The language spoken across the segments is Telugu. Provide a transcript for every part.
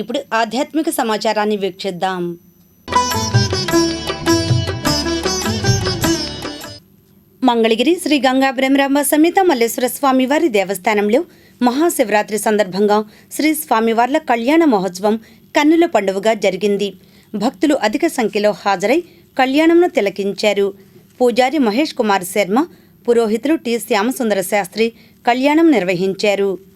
ఇప్పుడు ఆధ్యాత్మిక సమాచారాన్ని వీక్షిద్దాం. మంగళగిరి శ్రీ గంగా బ్రహ్మరాంబ సమేత మల్లేశ్వర స్వామివారి దేవస్థానంలో మహాశివరాత్రి సందర్భంగా శ్రీ స్వామివార్ల కళ్యాణ మహోత్సవం కన్నుల పండుగగా జరిగింది. భక్తులు అధిక సంఖ్యలో హాజరై కళ్యాణంను తిలకించారు. పూజారి మహేష్ కుమార్ శర్మ పురోహితులు టి శ్యామసుందర శాస్త్రి కళ్యాణం నిర్వహించారు.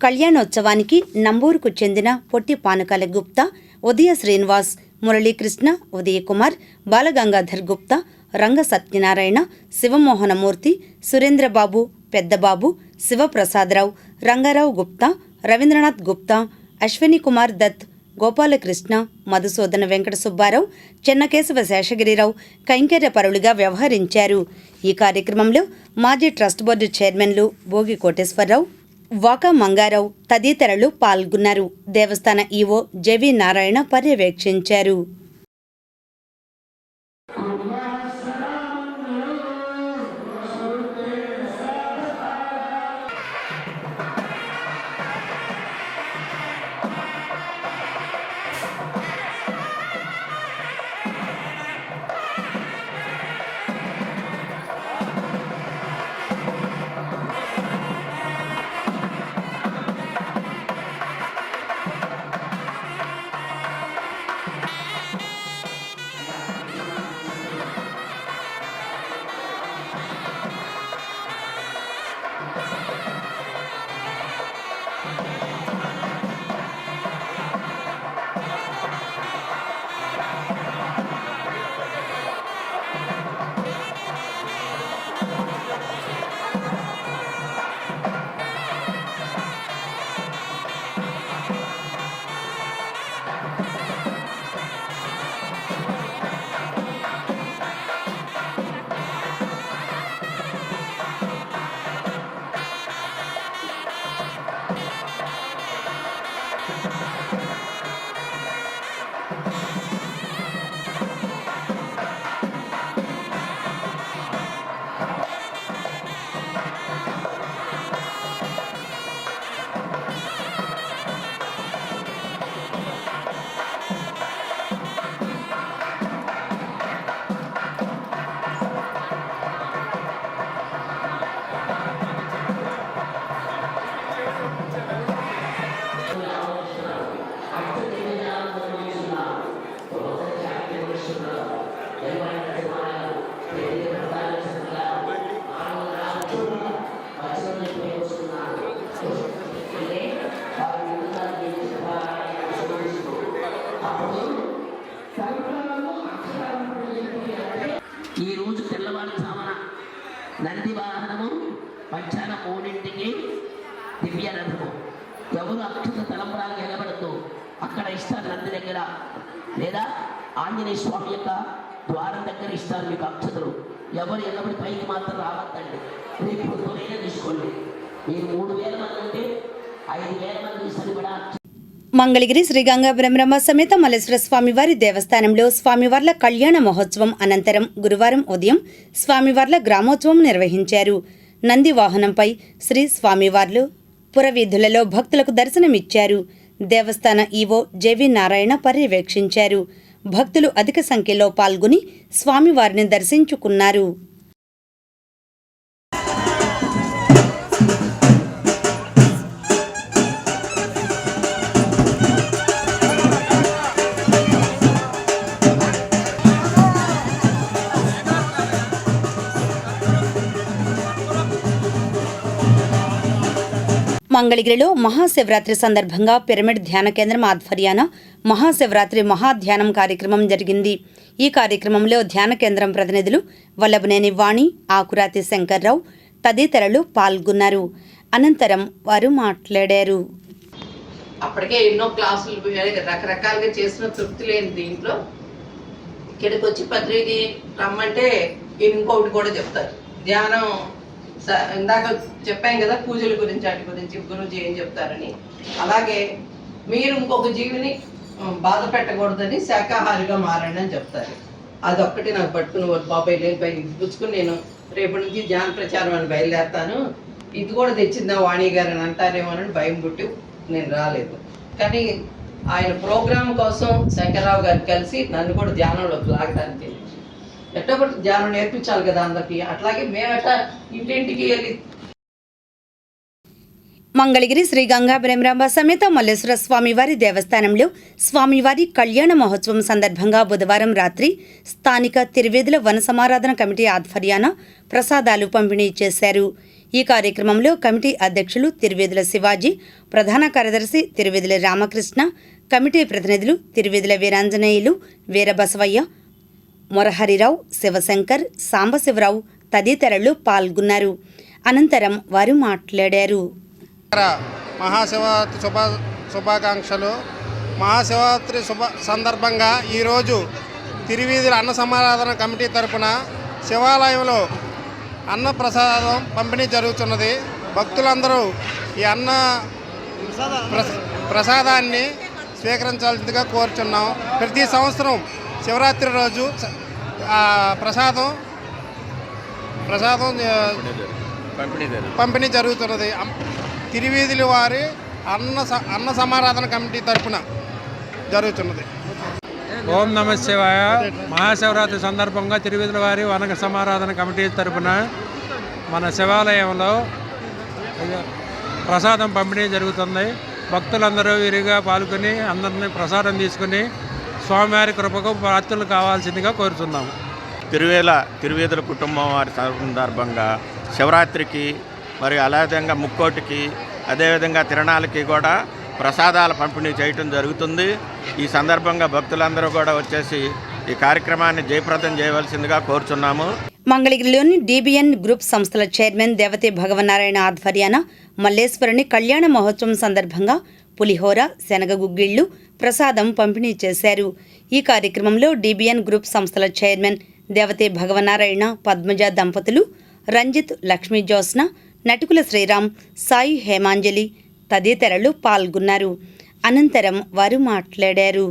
కళ్యాణోత్సవానికి నంబూరుకు చెందిన పొట్టి పానకాల గుప్తా ఉదయ శ్రీనివాస్ మురళీకృష్ణ ఉదయకుమార్ బాలగంగాధర్ గుప్తా రంగ సత్యనారాయణ శివమోహనమూర్తి సురేంద్రబాబు పెద్దబాబు శివప్రసాదరావు రంగారావు గుప్తా రవీంద్రనాథ్ గుప్తా అశ్విని కుమార్ దత్ గోపాలకృష్ణ మధుసూదన వెంకట సుబ్బారావు చెన్నకేశవ శేషగిరిరావు కైంకర్య పరులుగా వ్యవహరించారు. ఈ కార్యక్రమంలో మాజీ ట్రస్ట్ బోర్డు చైర్మన్లు భోగి కోటేశ్వరరావు వాకా మంగారావు తదితరులు పాల్గొన్నారు. దేవస్థాన ఈవో జెవి నారాయణ పర్యవేక్షించారు. నంది వాహనము మధ్యాహ్నం మూడింటికి దివ్య రథము ఎవరు అక్షత తలంపరాలు నిలబడుతూ అక్కడ ఇస్తారు నంది దగ్గర. లేదా ఆంజనేయ స్వామి యొక్క ద్వారం దగ్గర ఇస్తారు మీకు అక్షతలు ఎవరు ఎల్లబడి పైకి మాత్రం రావద్దండి. రేపు పొద్దునైనా తీసుకోండి. మీరు మూడు వేల మంది అంటే ఐదు వేల మంది సరిపడా మంగళగిరి శ్రీ గంగా సమేత మల్లేశ్వర స్వామివారి దేవస్థానంలో స్వామివార్ల కళ్యాణ మహోత్సవం అనంతరం గురువారం ఉదయం స్వామివార్ల గ్రామోత్సవం నిర్వహించారు. నంది వాహనంపై శ్రీ స్వామివార్లు పురవీధులలో భక్తులకు దర్శనమిచ్చారు. దేవస్థాన ఈవో జెవి నారాయణ పర్యవేక్షించారు. భక్తులు అధిక సంఖ్యలో పాల్గొని స్వామివారిని దర్శించుకున్నారు. మంగళగిరిలో మహాశివరాత్రి సందర్భంగా పిరమిడ్ ధ్యాన కేంద్రం ఆధ్వర్యాన మహాశివరాత్రి మహాధ్యానం కార్యక్రమం జరిగింది. ఈ కార్యక్రమంలో ధ్యాన కేంద్రం ప్రతినిధులు వల్లభనేని వాణి ఆకురాతి శంకర్రావు తదితరులు పాల్గొన్నారు. అనంతరం వారు మాట్లాడారు. అప్పటికే ఎన్నో క్లాసులు రకరకాలుగా చేసిన తృప్తి లేని దీంట్లో ఇక్కడికి వచ్చి పత్రిక రమ్మంటే ఇంకొకటి కూడా చెప్తారు. ధ్యానం ఇందాక చెప్పాం కదా పూజల గురించి వాటి గురించి గురుజీ ఏం చెప్తారని. అలాగే మీరు ఇంకొక జీవిని బాధ పెట్టకూడదని శాకాహారిగా మారండి అని చెప్తారు. అదొక్కటి నాకు పట్టుకుని ఓ బాబాయ్ లేని పై పుచ్చుకుని నేను రేపటి నుంచి ధ్యాన ప్రచారం అని బయలుదేరతాను. ఇది కూడా తెచ్చిందా వాణి గారు అని అంటారేమోనని భయం పుట్టి నేను రాలేదు. కానీ ఆయన ప్రోగ్రాం కోసం శంకర్రావు గారు కలిసి నన్ను కూడా ధ్యానంలోకి లాగడానికి ఎట్టో ధ్యానం నేర్పించాలి కదా అందరికి. అట్లాగే మేము ఎట్లా ఇంటింటికి వెళ్ళి మంగళగిరి శ్రీ గంగా భ్రమరాంబ సమేత మల్లేశ్వర స్వామివారి దేవస్థానంలో స్వామివారి కళ్యాణ మహోత్సవం సందర్భంగా బుధవారం రాత్రి స్థానిక తిరువేదుల వన సమారాధన కమిటీ ఆధ్వర్యాన ప్రసాదాలు పంపిణీ చేశారు. ఈ కార్యక్రమంలో కమిటీ అధ్యక్షులు తిరువేదుల శివాజీ ప్రధాన కార్యదర్శి తిరువేదుల రామకృష్ణ కమిటీ ప్రతినిధులు తిరువేదుల వీరాంజనేయులు వీరబసవయ్య మొరహరిరావు శివశంకర్ సాంబశివరావు తదితరులు పాల్గొన్నారు. అనంతరం వారు మాట్లాడారు. మహాశివరాత్రి శుభ శుభాకాంక్షలు. మహాశివరాత్రి శుభ సందర్భంగా ఈరోజు తిరువీధుల అన్న సమారాధన కమిటీ తరపున శివాలయంలో అన్న ప్రసాదం పంపిణీ జరుగుతున్నది. భక్తులందరూ ఈ అన్న ప్రస- ప్రసాదాన్ని స్వీకరించాల్సిందిగా కోరుచున్నాం. ప్రతి సంవత్సరం శివరాత్రి రోజు ప్రసాదం ప్రసాదం పంపిణీ జరుగుతున్నది. తిరువీధుల వారి అన్న అన్న సమారాధన కమిటీ తరపున జరుగుతున్నది. ఓం నమ శివాయ. మహాశివరాత్రి సందర్భంగా తిరువిధుల వారి వనక సమారాధన కమిటీ తరపున మన శివాలయంలో ప్రసాదం పంపిణీ జరుగుతుంది. భక్తులందరూ విరిగా పాల్గొని అందరినీ ప్రసాదం తీసుకుని స్వామివారి కృపకు పాత్రలు కావాల్సిందిగా కోరుతున్నాము. తిరువేల తిరువేదుల కుటుంబం వారి సందర్భంగా శివరాత్రికి మరియు అలావిధంగా ముక్కోటికి అదేవిధంగా తిరణాలకి కూడా ప్రసాదాల పంపిణీ చేయటం జరుగుతుంది. ఈ సందర్భంగా భక్తులందరూ కూడా వచ్చేసి ఈ కార్యక్రమాన్ని జయప్రదం చేయవలసిందిగా కోరుచున్నాము. మంగళగిరిలోని డీబీఎన్ గ్రూప్ సంస్థల చైర్మన్ దేవతి భగవనారాయణ ఆధ్వర్యాన మల్లేశ్వరుని కళ్యాణ మహోత్సవం సందర్భంగా పులిహోర శనగ గుగ్గిళ్ళు ప్రసాదం పంపిణీ చేశారు. ఈ కార్యక్రమంలో డీబీఎన్ గ్రూప్ సంస్థల చైర్మన్ దేవతే భగవనారాయణ పద్మజ దంపతులు రంజిత్ లక్ష్మీ జ్యోత్స్న నటుకుల శ్రీరామ్ సాయి హేమాంజలి తదితరులు పాల్గొన్నారు. అనంతరం వారు మాట్లాడారు.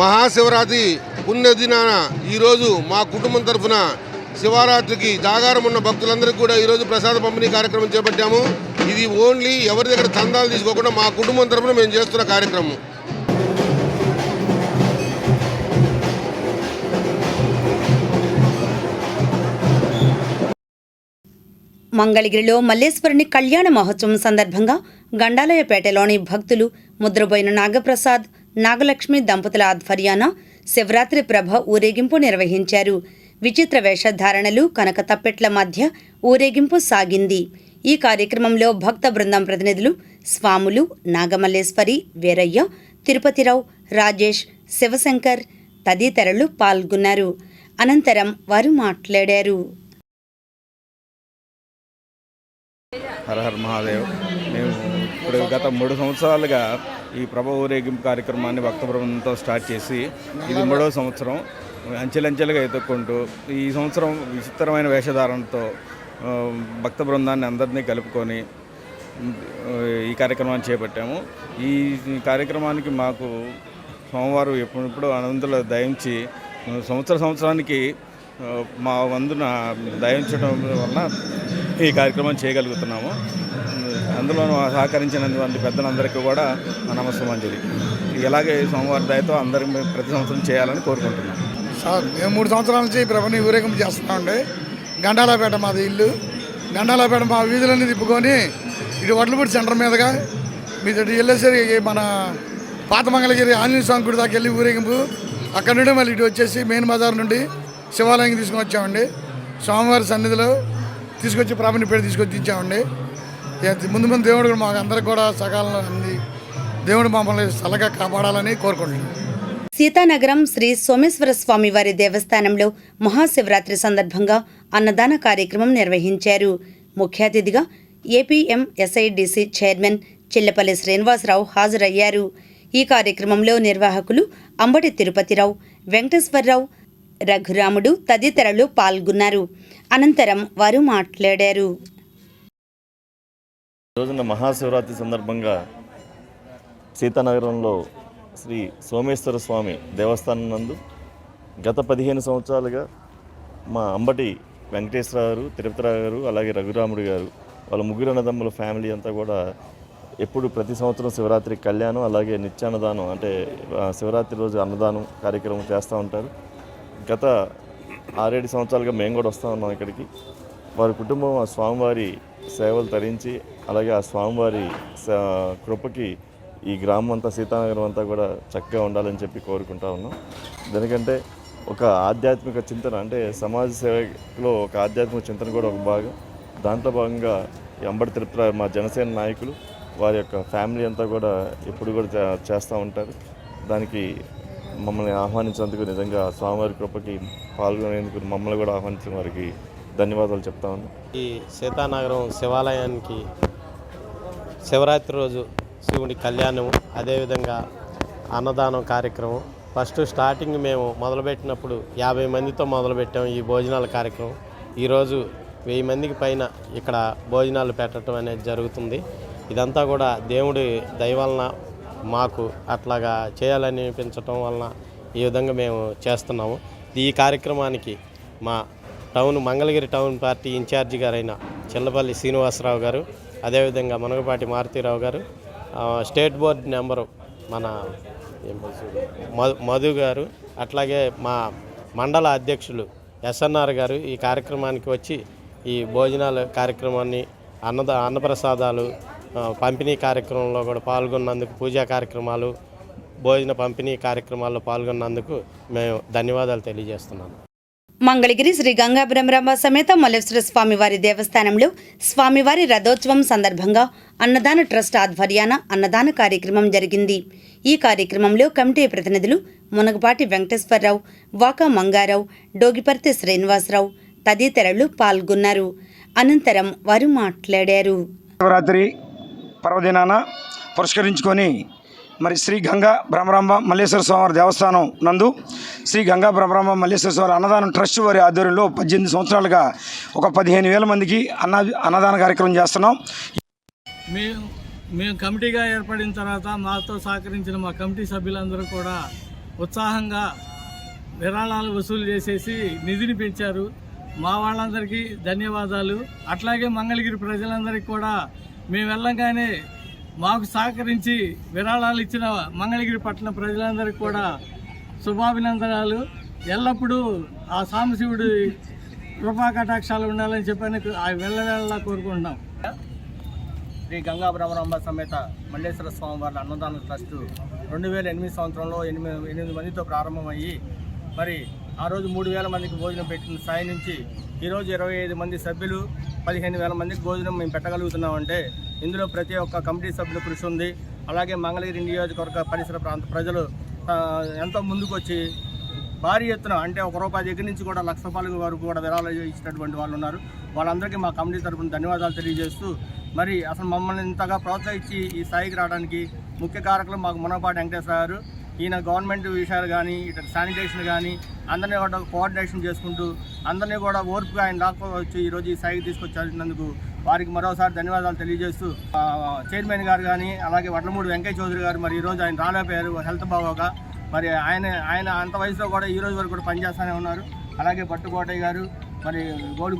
మహాశివరాత్రి పుణ్యదినాన ఈరోజు మా కుటుంబం తరఫున శివరాత్రికి జాగారం ఉన్న భక్తులందరికీ కూడా ఈరోజు ప్రసాద పంపిణీ కార్యక్రమం చేపట్టాము. ఇది ఓన్లీ ఎవరి దగ్గర చందాలు తీసుకోకుండా మా కుటుంబం తరఫున మేము చేస్తున్న కార్యక్రమం. మంగళగిరిలో మల్లేశ్వరుని కళ్యాణ మహోత్సవం సందర్భంగా గండాలయపేటలోని భక్తులు ముద్రబోయిన నాగప్రసాద్ నాగలక్ష్మి దంపతుల ఆధ్వర్యాన శివరాత్రి ప్రభ ఊరేగింపు నిర్వహించారు. విచిత్ర వేషధారణలు కనక తప్పెట్ల మధ్య ఊరేగింపు సాగింది. ఈ కార్యక్రమంలో భక్త బృందం ప్రతినిధులు స్వాములు నాగమల్లేశ్వరి వీరయ్య తిరుపతిరావు రాజేష్ శివశంకర్ తదితరులు పాల్గొన్నారు. అనంతరం వారు మాట్లాడారు. హర హర మహాదేవ్. మేము ఇప్పుడు గత మూడు సంవత్సరాలుగా ఈ ప్రభ ఊరేగింపు కార్యక్రమాన్ని భక్త బృందంతో స్టార్ట్ చేసి ఇది మూడవ సంవత్సరం అంచెలంచెలుగా ఎదుర్కొంటూ ఈ సంవత్సరం విచిత్రమైన వేషధారణతో భక్త బృందాన్ని అందరినీ కలుపుకొని ఈ కార్యక్రమాన్ని చేపట్టాము. ఈ కార్యక్రమానికి మాకు సోమవారం ఎప్పుడెప్పుడు అనంతులు దయించి సంవత్సర సంవత్సరానికి మా వందున దయించడం వలన ఈ కార్యక్రమం చేయగలుగుతున్నాము. అందులో సహకరించినటువంటి పెద్దలందరికీ కూడా నా నమస్సమాంజలి. ఇలాగే సోమవారం దయతో అందరికీ ప్రతి సంవత్సరం చేయాలని కోరుకుంటున్నాం. సార్ మేము మూడు సంవత్సరాల నుంచి ప్రభుని ఊరేగింపు చేస్తున్నామండి. గండాలపేట మాది ఇల్లు. గండాలపేట మా వీధులన్నీ తిప్పుకొని ఇటు వడ్లపూడి సెంటర్ మీదుగా మీ ఇటు వెళ్ళేసరికి మన పాత మంగళగిరి ఆంజనేయ స్వామి గుడి దాకా వెళ్ళి ఊరేగింపు. అక్కడ నుండి మళ్ళీ ఇటు వచ్చేసి మెయిన్ బజార్ నుండి శివాలయం తీసుకొని వచ్చామండి. స్వామివారి సన్నిధిలో తీసుకొచ్చి ప్రభుని పేరు తీసుకొచ్చి ఇచ్చామండి. ముందు ముందు దేవుడు కూడా మాకు అందరికి కూడా సకాలంలో అంది. దేవుడు మమ్మల్ని చల్లగా కాపాడాలని కోరుకుంటున్నాను సీతానగరం శ్రీ సోమేశ్వర స్వామి వారి దేవస్థానంలో మహాశివరాత్రి సందర్భంగా అన్నదాన కార్యక్రమం నిర్వహించారు. ముఖ్య అతిథిగా APM SIDC chairman Chillapalli Srinivasa Rao హాజరయ్యారు. ఈ కార్యక్రమంలో నిర్వాహకులు అంబటి తిరుపతిరావు వెంకటేశ్వరరావు రఘురాముడు తదితరులు పాల్గొన్నారు. అనంతరం వారు మాట్లాడారు. రోజున మహాశివరాత్రి సందర్భంగా సీతానగరంలో శ్రీ సోమేశ్వర స్వామి దేవస్థానం నందు గత పదిహేను సంవత్సరాలుగా మా అంబటి వెంకటేశ్వర గారు తిరుపతిరావు గారు అలాగే రఘురాముడు గారు వాళ్ళ ముగ్గురు అన్నదమ్ముల ఫ్యామిలీ అంతా కూడా ఎప్పుడు ప్రతి సంవత్సరం శివరాత్రి కళ్యాణం అలాగే నిత్యాన్నదానం అంటే శివరాత్రి రోజు అన్నదానం కార్యక్రమం చేస్తూ ఉంటారు. గత ఆరేడు సంవత్సరాలుగా మేము కూడా వస్తూ ఉన్నాం ఇక్కడికి. వారి కుటుంబం ఆ స్వామివారి సేవలు తరించి అలాగే ఆ స్వామివారి కృపకి ఈ గ్రామం అంతా సీతానగరం అంతా కూడా చక్కగా ఉండాలని చెప్పి కోరుకుంటా ఉన్నాం. ఎందుకంటే ఒక ఆధ్యాత్మిక చింతన అంటే సమాజ సేవలో ఒక ఆధ్యాత్మిక చింతన కూడా ఒక భాగం. దాంట్లో భాగంగా అంబడి అంబటి తిరుపతి మా జనసేన నాయకులు వారి యొక్క ఫ్యామిలీ అంతా కూడా ఎప్పుడు కూడా చేస్తూ ఉంటారు. దానికి మమ్మల్ని ఆహ్వానించినందుకు నిజంగా స్వామివారి కృపకి పాల్గొనేందుకు మమ్మల్ని కూడా ఆహ్వానించిన వారికి ధన్యవాదాలు చెప్తా ఉన్నాం. ఈ సీతానగరం శివాలయానికి శివరాత్రి రోజు శివుడి కళ్యాణం అదేవిధంగా అన్నదానం కార్యక్రమం ఫస్ట్ స్టార్టింగ్ మేము మొదలుపెట్టినప్పుడు యాభై మందితో మొదలుపెట్టాం ఈ భోజనాల కార్యక్రమం. ఈరోజు వెయ్యి మందికి పైన ఇక్కడ భోజనాలు పెట్టడం అనేది జరుగుతుంది. ఇదంతా కూడా దేవుడి దయవలన మాకు అట్లాగా చేయాలని అనిపించటం వలన ఈ విధంగా మేము చేస్తున్నాము. ఈ కార్యక్రమానికి మా town Mangalagiri town party incharge గారైన చిల్లపల్లి శ్రీనివాసరావు గారు అదేవిధంగా మునగపాటి మారుతీరావు గారు స్టేట్ బోర్డు నెంబరు మన మధు మధు గారు అట్లాగే మా మండల అధ్యక్షులు ఎస్ఎన్ఆర్ గారు ఈ కార్యక్రమానికి వచ్చి ఈ భోజనాల కార్యక్రమాన్ని అన్నద అన్నప్రసాదాలు పంపిణీ కార్యక్రమంలో కూడా పాల్గొన్నందుకు పూజా కార్యక్రమాలు భోజన పంపిణీ కార్యక్రమాల్లో పాల్గొన్నందుకు మేము ధన్యవాదాలు తెలియజేస్తున్నాను మంగళగిరి శ్రీ గంగా బ్రహ్మరాంబ సమేత మల్లేశ్వర స్వామివారి దేవస్థానంలో స్వామివారి రథోత్సవం సందర్భంగా అన్నదాన ట్రస్ట్ ఆధ్వర్యాన అన్నదాన కార్యక్రమం జరిగింది. ఈ కార్యక్రమంలో కమిటీ ప్రతినిధులు మునగపాటి వెంకటేశ్వరరావు వాకా మంగారావు డోగిపర్తి శ్రీనివాసరావు తదితరులు పాల్గొన్నారు. అనంతరం వారు మాట్లాడారు. శివరాత్రి పర్వదినాన పురస్కరించుకొని మరి శ్రీ గంగా భ్రమరాంబ మల్లేశ్వర స్వామి దేవస్థానం నందు శ్రీ గంగా భ్రమరాంబ మల్లేశ్వర స్వామి అన్నదానం ట్రస్ట్ వారి ఆధ్వర్యంలో పద్దెనిమిది సంవత్సరాలుగా ఒక పదిహేను వేల మందికి అన్న అన్నదాన కార్యక్రమం చేస్తున్నాం. మేము మేము కమిటీగా ఏర్పడిన తర్వాత మాతో సహకరించిన మా కమిటీ సభ్యులందరూ కూడా ఉత్సాహంగా విరాళాలు వసూలు చేసేసి నిధిని పెంచారు. మా వాళ్ళందరికీ ధన్యవాదాలు. అట్లాగే మంగళగిరి ప్రజలందరికీ కూడా మేము వెళ్ళంగానే మాకు సహకరించి విరాళాలు ఇచ్చిన మంగళగిరి పట్టణ ప్రజలందరికీ కూడా శుభాభినందనాలు. ఎల్లప్పుడూ ఆ సాంబశివుడి కృపా కటాక్షాలు ఉండాలని చెప్పాను ఆ వెళ్ళవేళలా కోరుకుంటున్నాం. శ్రీ గంగా బ్రహ్మరాంబ సమేత మల్లేశ్వర స్వామి వారి అన్నదాన ట్రస్ట్ రెండు వేల ఎనిమిది సంవత్సరంలో ఎనిమిది ఎనిమిది మందితో ప్రారంభమయ్యి మరి ఆ రోజు మూడు వేల మందికి భోజనం పెట్టిన స్థాయి నుంచి ఈరోజు ఇరవై ఐదు మంది సభ్యులు పదిహేను వేల మందికి భోజనం మేము పెట్టగలుగుతున్నామంటే ఇందులో ప్రతి ఒక్క కమిటీ సభ్యుల కృషి ఉంది. అలాగే మంగళగిరి నియోజకవర్గ పరిసర ప్రాంత ప్రజలు ఎంతో ముందుకు వచ్చి భారీ ఎత్తున అంటే ఒక రూపాయి దగ్గర నుంచి కూడా లక్ష రూపాయల వరకు కూడా విరాళాలు ఇచ్చినటువంటి వాళ్ళు ఉన్నారు. వాళ్ళందరికీ మా కమిటీ తరఫున ధన్యవాదాలు తెలియజేస్తూ మరి అసలు మమ్మల్ని ఇంతగా ప్రోత్సహించి ఈ స్థాయికి రావడానికి ముఖ్య కారకులు మాకు మునపాటి వెంకటేశ్వర గారు. ఈయన గవర్నమెంట్ విషయాలు కానీ ఇటు శానిటేషన్ కానీ అందరినీ కూడా కోఆర్డినేషన్ చేసుకుంటూ అందరినీ కూడా ఓర్పుగా ఆయన రాకపోవచ్చు ఈరోజు ఈ స్థాయికి తీసుకొచ్చినందుకు వారికి మరోసారి ధన్యవాదాలు తెలియజేస్తూ చైర్మన్ గారు కానీ అలాగే వడ్లమూడి వెంకయ్య చౌదరి గారు మరి ఈరోజు ఆయన రాలేపోయారు హెల్త్ బాగోక. మరి ఆయన ఆయన అంత వయసులో కూడా ఈ రోజు వరకు కూడా పనిచేస్తూనే ఉన్నారు. అలాగే పట్టుకోటయ్య గారు మరి గోడి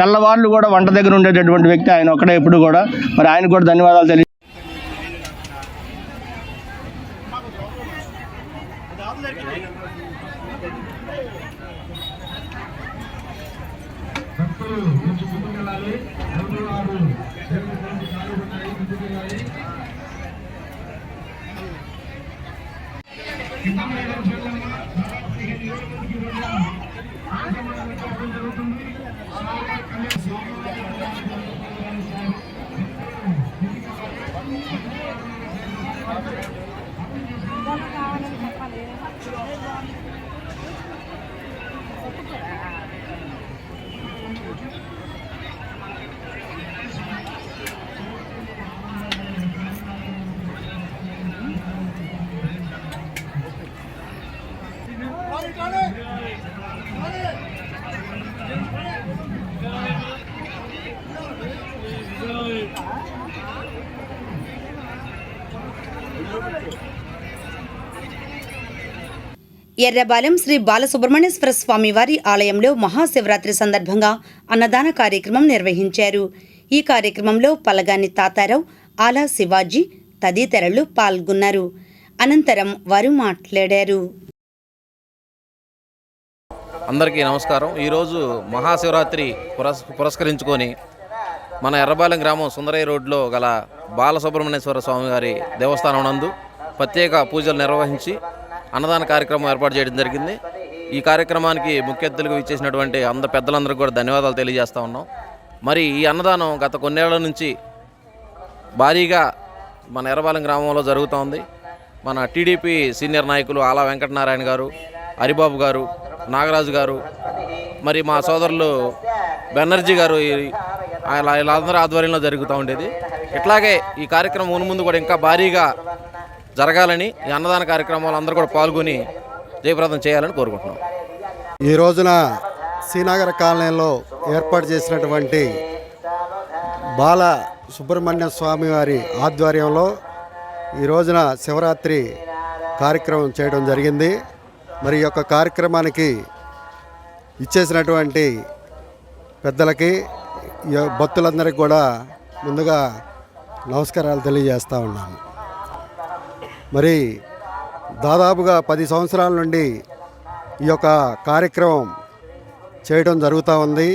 తెల్లవాళ్ళు కూడా వంట దగ్గర ఉండేటటువంటి వ్యక్తి ఆయన ఒక్కడే ఎప్పుడు కూడా. మరి ఆయన కూడా ధన్యవాదాలు తెలియ ఎర్రబాలెం శ్రీ బాలసుబ్రహ్మణ్యేశ్వర స్వామి వారి ఆలయంలో మహాశివరాత్రి సందర్భంగా అన్నదాన కార్యక్రమం నిర్వహించారు. ఈ కార్యక్రమంలో పలగాని తాతారావు ఆలా శివాజీ తదితరులు పాల్గొన్నారు. అనంతరం వారు మాట్లాడారు. అందరికీ నమస్కారం. ఈరోజు మహాశివరాత్రి పురస్ పురస్కరించుకొని మన ఎర్రబాలెం గ్రామం సుందరయ్య రోడ్లో గల బాలసుబ్రహ్మణ్యేశ్వర స్వామివారి దేవస్థానం నందు ప్రత్యేక పూజలు నిర్వహించి అన్నదాన కార్యక్రమం ఏర్పాటు చేయడం జరిగింది. ఈ కార్యక్రమానికి ముఖ్య అతిథులుగా ఇచ్చేసినటువంటి అంద పెద్దలందరికీ కూడా ధన్యవాదాలు తెలియజేస్తూ ఉన్నాం. మరి ఈ అన్నదానం గత కొన్నేళ్ళ నుంచి భారీగా మన ఎర్రబాలెం గ్రామంలో జరుగుతోంది. మన టీడీపీ సీనియర్ నాయకులు ఆలా వెంకటనారాయణ గారు హరిబాబు గారు నాగరాజు గారు మరి మా సోదరులు బెనర్జీ గారు వీళ్ళందరూ ఆధ్వర్యంలో జరుగుతూ ఉండేది. ఇట్లాగే ఈ కార్యక్రమం మును ముందు కూడా ఇంకా భారీగా జరగాలని ఈ అన్నదాన కార్యక్రమాలు అందరూ కూడా పాల్గొని జయప్రదం చేయాలని కోరుకుంటున్నాం. ఈ రోజున శ్రీనగర్ కాలనీలో ఏర్పాటు చేసినటువంటి బాల సుబ్రహ్మణ్య స్వామి వారి ఆధ్వర్యంలో ఈ రోజున శివరాత్రి కార్యక్రమం చేయడం జరిగింది. మరి ఈ యొక్క కార్యక్రమానికి ఇచ్చేసినటువంటి పెద్దలకి భక్తులందరికీ కూడా ముందుగా నమస్కారాలు తెలియజేస్తూ ఉన్నాను. మరి దాదాపుగా పది సంవత్సరాల నుండి ఈ యొక్క కార్యక్రమం చేయడం జరుగుతూ ఉంది.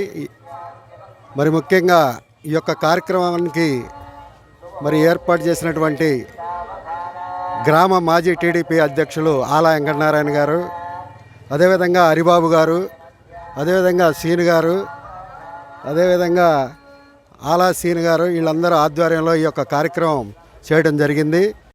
మరి ముఖ్యంగా ఈ యొక్క కార్యక్రమానికి మరి ఏర్పాటు చేసినటువంటి గ్రామ మాజీ టీడీపీ అధ్యక్షులు ఆలా వెంకటనారాయణ గారు అదేవిధంగా హరిబాబు గారు అదేవిధంగా సీను గారు అదేవిధంగా ఆలా సీన్ గారు వీళ్ళందరూ ఆధ్వర్యంలో ఈ యొక్క కార్యక్రమం చేయడం జరిగింది.